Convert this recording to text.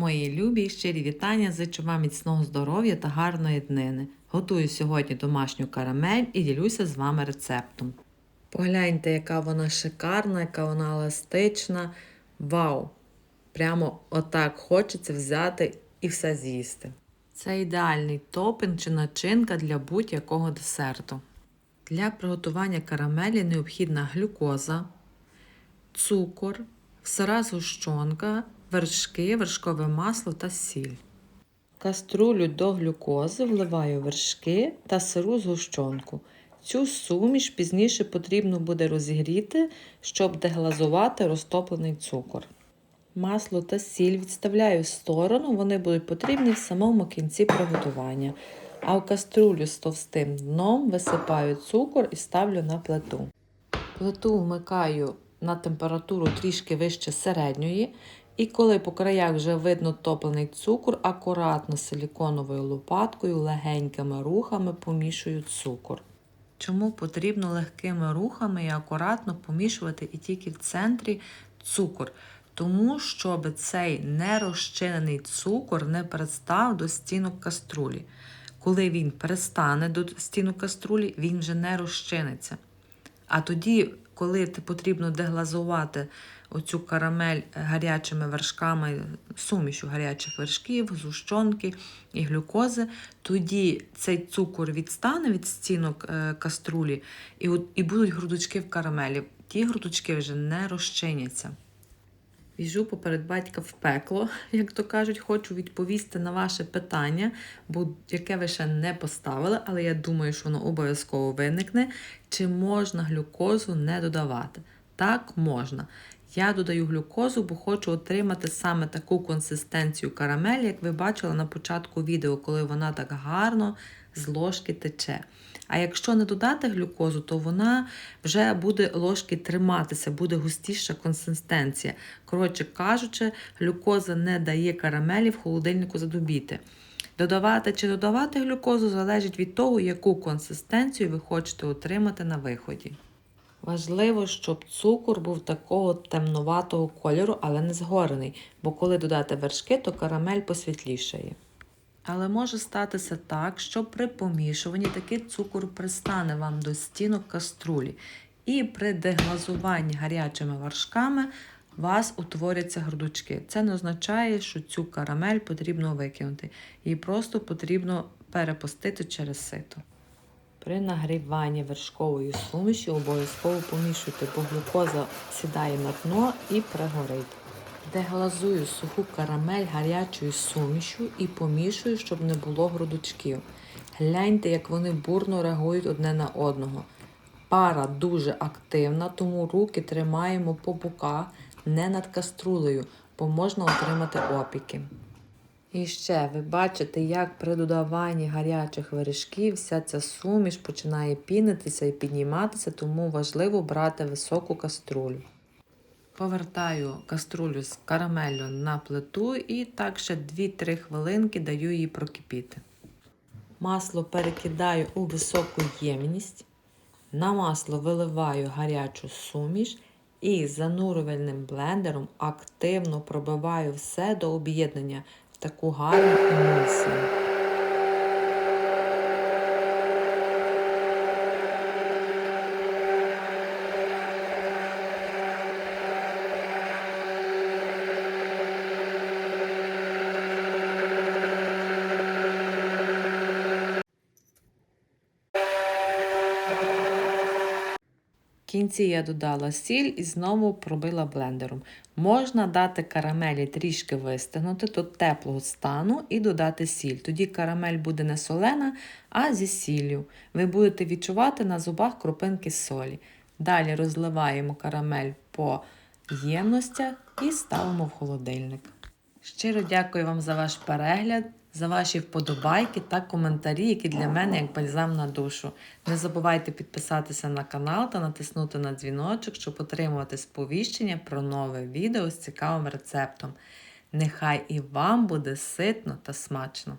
Мої любі щирі вітання, зичу вам міцного здоров'я та гарної днини. Готую сьогодні домашню карамель і ділюся з вами рецептом. Погляньте, яка вона шикарна, яка вона еластична. Вау! Прямо отак хочеться взяти і все з'їсти. Це ідеальний топінг чи начинка для будь-якого десерту. Для приготування карамелі необхідна глюкоза, цукор, сира згущенка, вершки, вершкове масло та сіль. Каструлю до глюкози вливаю вершки та сиру згущенку. Цю суміш пізніше потрібно буде розігріти, щоб деглазувати розтоплений цукор. Масло та сіль відставляю в сторону, вони будуть потрібні в самому кінці приготування. А в каструлю з товстим дном висипаю цукор і ставлю на плиту. Плиту вмикаю на температуру трішки вище середньої. І коли по краях вже видно топлений цукор, акуратно силіконовою лопаткою легенькими рухами помішую цукор. Чому потрібно легкими рухами і акуратно помішувати і тільки в центрі цукор? Тому, щоб цей нерозчинений цукор не пристав до стінок каструлі. Коли він перестане до стінок каструлі, він вже не розчиниться. А тоді, коли потрібно деглазувати оцю карамель гарячими вершками, сумішю гарячих вершків, зущонки і глюкози, тоді цей цукор відстане від стінок е, каструлі, і, і будуть грудочки в карамелі. Ті грудочки вже не розчиняться. Біжу поперед батька в пекло, як то кажуть, хочу відповісти на ваше питання, бо яке ви ще не поставили, але я думаю, що воно обов'язково виникне. Чи можна глюкозу не додавати? Так, можна. Я додаю глюкозу, бо хочу отримати саме таку консистенцію карамелі, як ви бачили на початку відео, коли вона так гарно з ложки тече. А якщо не додати глюкозу, то вона вже буде ложки триматися, буде густіша консистенція. Коротше кажучи, глюкоза не дає карамелі в холодильнику задубіти. Додавати чи додавати глюкозу залежить від того, яку консистенцію ви хочете отримати на виході. Важливо, щоб цукор був такого темнуватого кольору, але не згорений, бо коли додати вершки, то карамель посвітлішає. Але може статися так, що при помішуванні такий цукор пристане вам до стінок каструлі, і при деглазуванні гарячими вершками у вас утворяться грудочки. Це не означає, що цю карамель потрібно викинути. Її просто потрібно перепустити через сито. При нагріванні вершкової суміші обов'язково помішуйте, бо глюкоза сідає на дно і пригорить. Деглазую суху карамель гарячою сумішю і помішую, щоб не було грудочків. Гляньте, як вони бурно реагують одне на одного. Пара дуже активна, тому руки тримаємо по боках, не над каструлею, бо можна отримати опіки. І ще ви бачите, як при додаванні гарячих вершків вся ця суміш починає пінитися і підніматися, тому важливо брати високу каструлю. Повертаю каструлю з карамеллю на плиту і так ще 2-3 хвилинки даю їй прокипіти. Масло перекидаю у високу ємність. На масло виливаю гарячу суміш і занурювальним блендером активно пробиваю все до об'єднання в таку гарну емульсію. В кінці я додала сіль і знову пробила блендером. Можна дати карамелі трішки вистигнути до теплого стану і додати сіль. Тоді карамель буде не солена, а зі сіллю. Ви будете відчувати на зубах крупинки солі. Далі розливаємо карамель по ємностях і ставимо в холодильник. Щиро дякую вам за ваш перегляд, за ваші вподобайки та коментарі, які для мене як бальзам на душу. Не забувайте підписатися на канал та натиснути на дзвіночок, щоб отримувати сповіщення про нове відео з цікавим рецептом. Нехай і вам буде ситно та смачно!